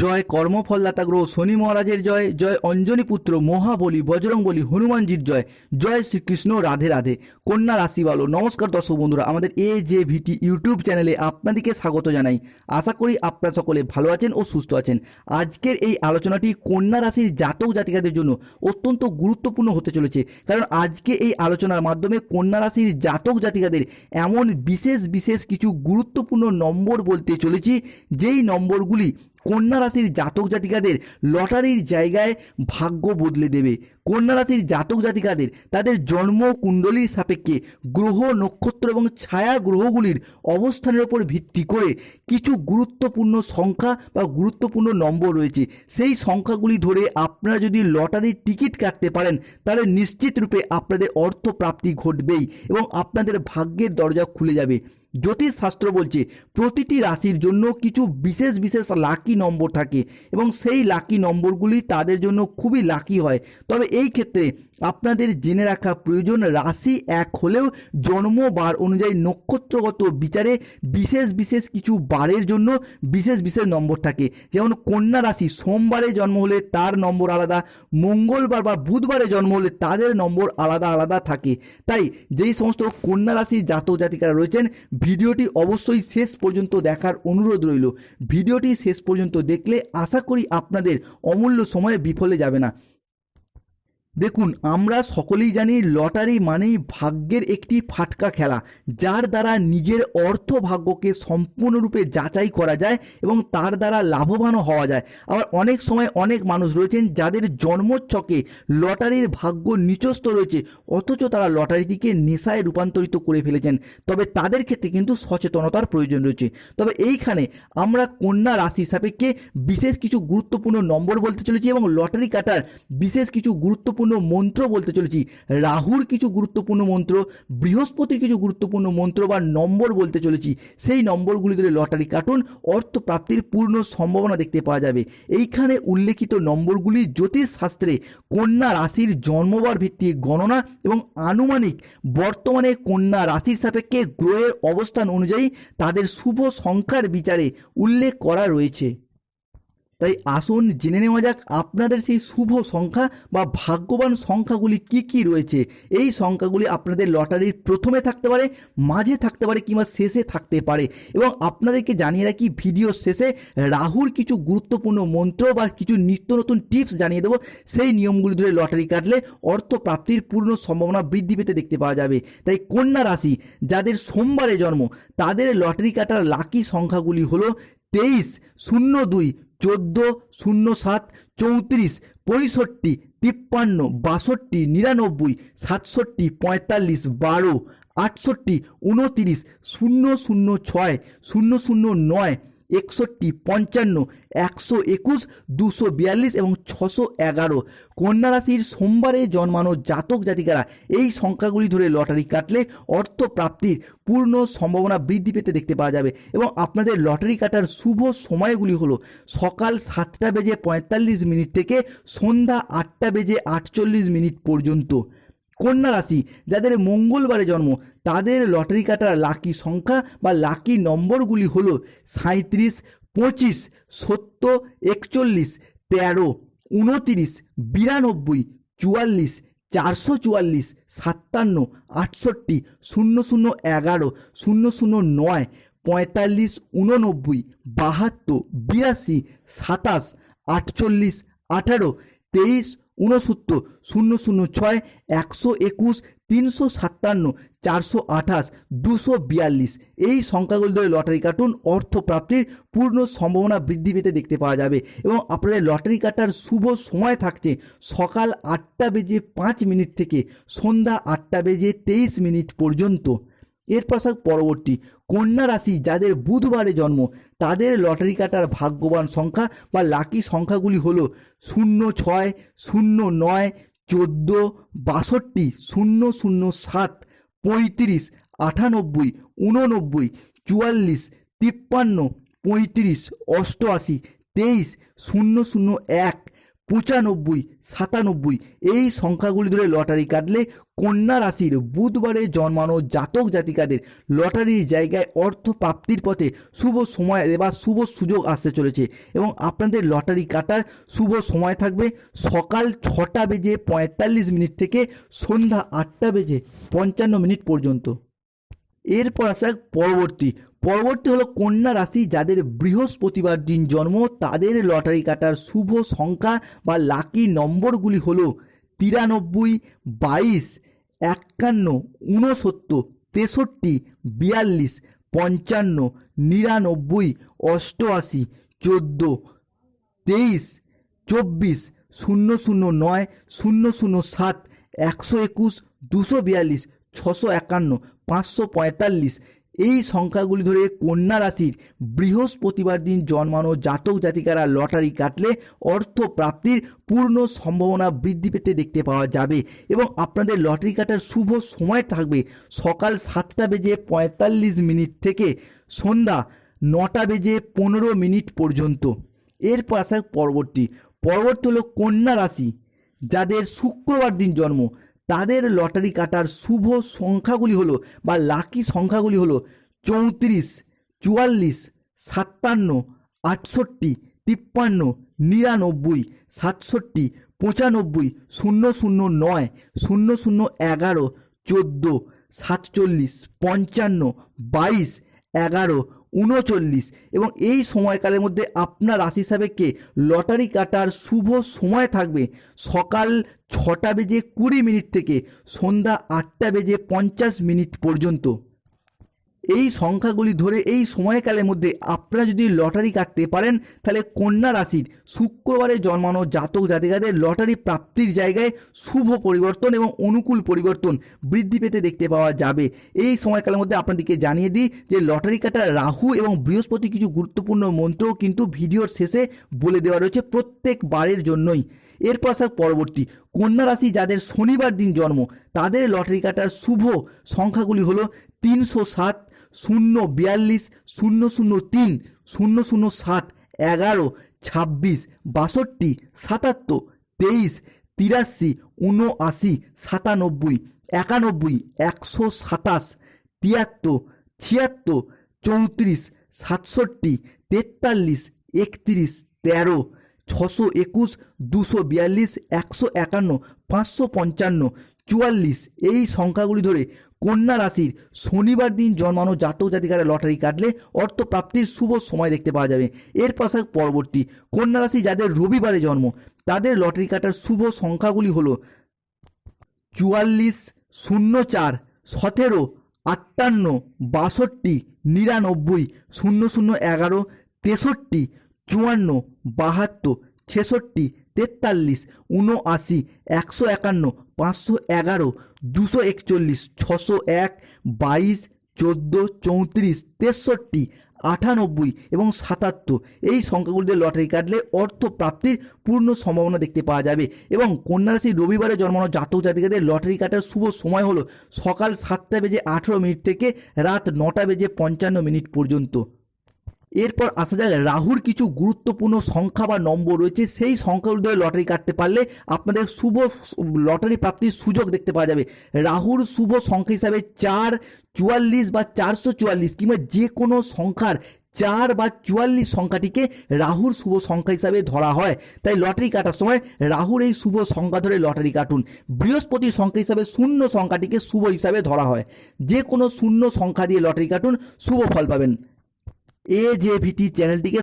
জয় কর্মফলদাতা গ্রহ শনি মহারাজের জয় জয় অঞ্জনী পুত্র মহাবলী বজরংবলী হনুমানজির জয় জয় শ্রীকৃষ্ণ রাধে রাধে। কন্যা রাশি বলো নমস্কার দর্শক বন্ধুরা, আমাদের এ জে ভিটি ইউটিউব চ্যানেলে আপনাদেরকে স্বাগত জানাই। আশা করি আপনারা সকলে ভালো আছেন ও সুস্থ আছেন। আজকের এই আলোচনাটি কন্যা রাশির জাতক জাতিকাদের জন্য অত্যন্ত গুরুত্বপূর্ণ হতে চলেছে। কারণ আজকে এই আলোচনার মাধ্যমে কন্যা রাশির জাতক জাতিকাদের এমন বিশেষ বিশেষ কিছু গুরুত্বপূর্ণ নম্বর বলতে চলেছি, যেই নম্বরগুলি কন্যা রাশির জাতক জাতিকাদের লটারির জায়গায় ভাগ্য বদলে দেবে। কন্যা রাশির জাতক জাতিকাদের তাদের জন্ম কুণ্ডলীর সাপেক্ষে গ্রহ, নক্ষত্র এবং ছায়া গ্রহগুলির অবস্থানের উপর ভিত্তি করে কিছু গুরুত্বপূর্ণ সংখ্যা বা গুরুত্বপূর্ণ নম্বর রয়েছে। সেই সংখ্যাগুলি ধরে আপনারা যদি লটারির টিকিট কাটতে পারেন, তাহলে নিশ্চিত রূপে আপনাদের অর্থ প্রাপ্তি ঘটবেই এবং আপনাদের ভাগ্যের দরজা খুলে যাবে। জ্যোতিষ শাস্ত্র বলছে, প্রতিটি রাশির জন্য কিছু বিশেষ বিশেষ লাকি নম্বর থাকে এবং সেই লাকি নম্বরগুলি তাদের জন্য খুবই লাকি হয়। তবে এই ক্ষেত্রে আপনাদের জেনে রাখা প্রয়োজন, রাশি এক হলেও জন্ম বার অনুযায়ী নক্ষত্রগত বিচারে বিশেষ বিশেষ কিছু বারের জন্য বিশেষ বিশেষ নম্বর থাকে। যেমন কন্যা রাশি সোমবারে জন্ম হলে তার নম্বর আলাদা, মঙ্গলবার বা বুধবারে জন্ম হলে তাদের নম্বর আলাদা আলাদা থাকে। তাই যেই সমস্ত কন্যা রাশি জাতক জাতিকারা রয়েছেন, ভিডিওটি অবশ্যই শেষ পর্যন্ত দেখার অনুরোধ রইল। ভিডিওটি শেষ পর্যন্ত দেখলে আশা করি আপনাদের অমূল্য সময়ে বিফলে যাবে না। দেখুন, আমরা সকলেই জানি লটারি মানেই ভাগ্যের একটি ফাটকা খেলা, যার দ্বারা নিজের অর্থ ভাগ্যকে সম্পূর্ণরূপে যাচাই করা যায় এবং তার দ্বারা লাভবানও হওয়া যায়। আবার অনেক সময় অনেক মানুষ রয়েছেন যাদের জন্মচ্ছকে লটারির ভাগ্য নিচস্থ রয়েছে, অথচ তারা লটারিটিকে নেশায় রূপান্তরিত করে ফেলেছেন। তবে তাদের ক্ষেত্রে কিন্তু সচেতনতার প্রয়োজন রয়েছে। তবে এইখানে আমরা কন্যা রাশি সাপেক্ষে বিশেষ কিছু গুরুত্বপূর্ণ নম্বর বলতে চলেছি এবং লটারি কাটার বিশেষ কিছু গুরুত্বপূর্ণ মন্ত্র বলতে চলেছি। রাহুর কিছু গুরুত্বপূর্ণ মন্ত্র, বৃহস্পতির কিছু গুরুত্বপূর্ণ মন্ত্র বা নম্বর বলতে চলেছি। সেই নম্বরগুলি ধরে লটারি কাটুন অর্থ প্রাপ্তির পূর্ণ সম্ভাবনা দেখতে পাওয়া যাবে। এইখানে উল্লেখিত নম্বরগুলি জ্যোতিষ শাস্ত্রে কন্যা রাশির জন্মবার ভিত্তিক গণনা এবং আনুমানিক বর্তমানে কন্যা রাশির সাপেক্ষে গ্রহের অবস্থান অনুযায়ী তাদের শুভ সংখ্যার বিচারে উল্লেখ করা রয়েছে। তাই আসুন জেনে নেওয়া যাক আপনাদের সেই শুভ সংখ্যা বা ভাগ্যবান সংখ্যাগুলি কি কি রয়েছে। এই সংখ্যাগুলি আপনাদের লটারির প্রথমে থাকতে পারে, মাঝে থাকতে পারে কিংবা শেষে থাকতে পারে এবং আপনাদেরকে জানিয়ে রাখি, ভিডিও শেষে রাহুর কিছু গুরুত্বপূর্ণ মন্ত্র বা কিছু নিত্য নতুন টিপস জানিয়ে দেবো। সেই নিয়মগুলি ধরে লটারি কাটলে অর্থ প্রাপ্তির পূর্ণ সম্ভাবনা বৃদ্ধি পেতে দেখতে পাওয়া যাবে। তাই কন্যা রাশি, যাদের সোমবারে জন্ম, তাদের লটারি কাটার লাকি সংখ্যাগুলি হলো তেইশ, শূন্য দুই, চোদ্দ, শূন্য সাত, চৌত্রিশ, পঁয়ষট্টি, তিপ্পান্ন, বাষট্টি, নিরানব্বই, সাতষট্টি, পঁয়তাল্লিশ, বারো, আটষট্টি উনতিরিশ শূন্য শূন্য ছয়, শূন্য শূন্য নয় একষট্টি, পঞ্চান্ন, একশো একুশ, দুশো বিয়াল্লিশ এবং ছশো এগারো। কন্যা রাশির সোমবারে জন্মানো জাতক জাতিকারা এই সংখ্যাগুলি ধরে লটারি কাটলে অর্থ প্রাপ্তির পূর্ণ সম্ভাবনা বৃদ্ধি পেতে দেখতে পাওয়া যাবে এবং আপনাদের লটারি কাটার শুভ সময়গুলি হলো সকাল সাতটা বেজে পঁয়তাল্লিশ মিনিট থেকে সন্ধ্যা আটটা বেজে আটচল্লিশ মিনিট পর্যন্ত। কন্যা রাশি, যাদের মঙ্গলবারে জন্ম, তাদের লটারি কাটার লাকি সংখ্যা বা লাকি নম্বরগুলি হল সাঁত্রিশ পঁচিশ, সত্তর, একচল্লিশ, তেরো, উনতিরিশ, বিরানব্বই, চুয়াল্লিশ, চারশো চুয়াল্লিশ, সাতান্ন, আটষট্টি, শূন্য শূন্য এগারো, শূন্য শূন্য নয়, পঁয়তাল্লিশ, উননব্বই, বাহাত্তর, বিরাশি, সাতাশ, আটচল্লিশ, আঠারো, তেইশ ঊনসত্তর শূন্য শূন্য ছয় একশো একুশ, তিনশো সাতান্ন, চারশো আঠাশ, দুশো বিয়াল্লিশ। এই সংখ্যাগুলি ধরে লটারি কাটুন, অর্থপ্রাপ্তির পূর্ণ সম্ভাবনা বৃদ্ধি পেতে দেখতে পাওয়া যাবে। এবং আপনাদের লটারি কাটার শুভ সময় থাকছে সকাল আটটা বেজে পাঁচ মিনিট থেকে সন্ধ্যা আটটা বেজে তেইশ মিনিট পর্যন্ত। এরপর থাক পরবর্তী। কন্যা রাশি, যাদের বুধবারে জন্ম, তাদের লটারি কাটার ভাগ্যবান সংখ্যা বা লাকি সংখ্যাগুলি হলো শূন্য ছয়, শূন্য নয়, চোদ্দ, বাষট্টি, শূন্য শূন্য সাত, পঁয়ত্রিশ, আটানব্বই উননব্বই চুয়াল্লিশ, তিপ্পান্ন, পঁয়ত্রিশ, অষ্টআশি, তেইশ, শূন্য শূন্য এক পঁচানব্বই, সাতানব্বই, এই সংখ্যাগুলি ধরে লটারি কাটলে কন্যা রাশির বুধবারে জন্মানো জাতক জাতিকাদের লটারির জায়গায় অর্থ প্রাপ্তির পথে শুভ সময় বা শুভ সুযোগ আসতে চলেছে এবং আপনাদের লটারি কাটার শুভ সময় থাকবে সকাল ছটা বেজে পঁয়তাল্লিশ মিনিট থেকে সন্ধ্যা আটটা বেজে পঞ্চান্ন মিনিট পর্যন্ত। এরপর আসা পরবর্তী। পরবর্তী হলো কন্যা রাশি, যাদের বৃহস্পতিবার দিন জন্ম, তাদের লটারি কাটার শুভ সংখ্যা বা লাকি নম্বরগুলি হলো তিরানব্বই, বাইশ, একান্ন, ঊনসত্তর, তেষট্টি, বিয়াল্লিশ, পঞ্চান্ন, নিরানব্বই, অষ্টআশি, চোদ্দ, তেইশ, চব্বিশ, শূন্য শূন্য নয়, শূন্য শূন্য সাত, একশো একুশ, দুশো বিয়াল্লিশ ছশো একান্ন, পাঁচশো পঁয়তাল্লিশ এই সংখ্যাগুলি ধরে কন্যা রাশির বৃহস্পতিবার দিন জন্মানো জাতক জাতিকারা লটারি কাটলে অর্থ প্রাপ্তির পূর্ণ সম্ভাবনা বৃদ্ধি পেতে দেখতে পাওয়া যাবে এবং আপনাদের লটারি কাটার শুভ সময় থাকবে সকাল সাতটা বেজে পঁয়তাল্লিশ মিনিট থেকে সন্ধ্যা নটা বেজে পনেরো মিনিট পর্যন্ত। এরপর আসা পরবর্তী। পরবর্তী হলো কন্যা রাশি, যাদের শুক্রবার দিন জন্ম। তাদের লটারি কাটার শুভ সংখ্যাগুলি হলো বা লাকি সংখ্যাগুলি হলো চৌত্রিশ, চুয়াল্লিশ, সাতান্ন, আটষট্টি, তিপ্পান্ন, নিরানব্বই, সাতষট্টি, পঁচানব্বই, শূন্য শূন্য নয়, শূন্য শূন্য এগারো, চোদ্দ, সাতচল্লিশ, পঞ্চান্ন, বাইশ, এগারো উনচল্লিশ এবং এই সময়কালের মধ্যে আপনার রাশি হিসাবে কে? লটারি কাটার শুভ সময় থাকবে সকাল ছটা বেজে কুড়ি মিনিট থেকে সন্ধ্যা আটটা বেজে পঞ্চাশ মিনিট পর্যন্ত। এই সংখ্যাগুলি ধরে এই সময়কালের মধ্যে আপনারা যদি লটারি কাটতে পারেন, তাহলে কন্যা রাশির শুক্রবারে জন্মানো জাতক জাতিকাদের লটারি প্রাপ্তির জায়গায় শুভ পরিবর্তন এবং অনুকূল পরিবর্তন বৃদ্ধি পেতে দেখতে পাওয়া যাবে। এই সময়কালের মধ্যে আপনাদেরকে জানিয়ে দিই যে লটারি কাটার রাহু এবং বৃহস্পতি কিছু গুরুত্বপূর্ণ মন্ত্র কিন্তু ভিডিওর শেষে বলে দেওয়া রয়েছে প্রত্যেক বারের জন্যই। এরপর আসা পরবর্তী, কন্যা রাশি যাদের শনিবার দিন জন্ম, তাদের লটারি কাটার শুভ সংখ্যাগুলি হলো তিনশো সাত শূন্য বিয়াল্লিশ, শূন্য শূন্য তিন, শূন্য শূন্য সাত, এগারো, ছাব্বিশ, বাষট্টি, সাতাত্তর, তেইশ, তিরাশি উনআশি সাতানব্বই, একানব্বই, একশো সাতাশ, তিয়াত্তর, ছিয়াত্তর, চৌত্রিশ, সাতষট্টি, তেতাল্লিশ, একত্রিশ, তেরো, ছশো একুশ, দুশো বিয়াল্লিশ, একশো একান্ন, পাঁচশো পঞ্চান্ন চুয়াল্লিশ। এই সংখ্যাগুলি ধরে কন্যা রাশির শনিবার দিন জন্মানো জাতক জাতিকারা লটারি কাটলে অর্থ প্রাপ্তির শুভ সময় দেখতে পাওয়া যাবে। এর পাশে পরবর্তী কন্যা রাশি যাদের রবিবারে জন্ম, তাদের লটারি কাটার শুভ সংখ্যাগুলি হলো চুয়াল্লিশ, শূন্য চার, সতেরো, আটান্ন, বাষট্টি, নিরানব্বই, শূন্য শূন্য এগারো, তেষট্টি, চুয়ান্ন, বাহাত্তর, ছেষট্টি, তেতাল্লিশ উনআশি একশো একান্ন পাঁচশো এগারো, দুশো একচল্লিশ, ছশো এক, বাইশ, চোদ্দ, চৌত্রিশ, তেষট্টি, আটানব্বই এবং সাতাত্তর। এই সংখ্যাগুলিতে লটারি কাটলে অর্থ প্রাপ্তির পূর্ণ সম্ভাবনা দেখতে পাওয়া যাবে এবং কন্যা রাশি রবিবারে জন্মানো জাতক জাতিকাদের লটারি কাটার শুভ সময় হলো সকাল সাতটা বেজে আঠেরো মিনিট থেকে রাত নটা বেজে পঞ্চান্ন মিনিট পর্যন্ত। এরপর আসা যাক রাহুর কিছু গুরুত্বপূর্ণ সংখ্যা বা নম্বর রয়েছে। সেই সংখ্যাগুলো ধরে লটারি কাটতে পারলে আপনাদের শুভ লটারি প্রাপ্তির সুযোগ দেখতে পাওয়া যাবে। রাহুর শুভ সংখ্যা হিসাবে চার, চুয়াল্লিশ বা চারশো চুয়াল্লিশ কিংবা যে কোনো সংখ্যার চার বা চুয়াল্লিশ সংখ্যাটিকে রাহুর শুভ সংখ্যা হিসাবে ধরা হয়। তাই লটারি কাটার সময় রাহুর এই শুভ সংখ্যা ধরে লটারি কাটুন। বৃহস্পতির সংখ্যা হিসাবে শূন্য সংখ্যাটিকে শুভ হিসাবে ধরা হয়। যে কোনো শূন্য সংখ্যা দিয়ে লটারি কাটুন, শুভ ফল পাবেন। এ জে ভিটি চ্যানেলটিকে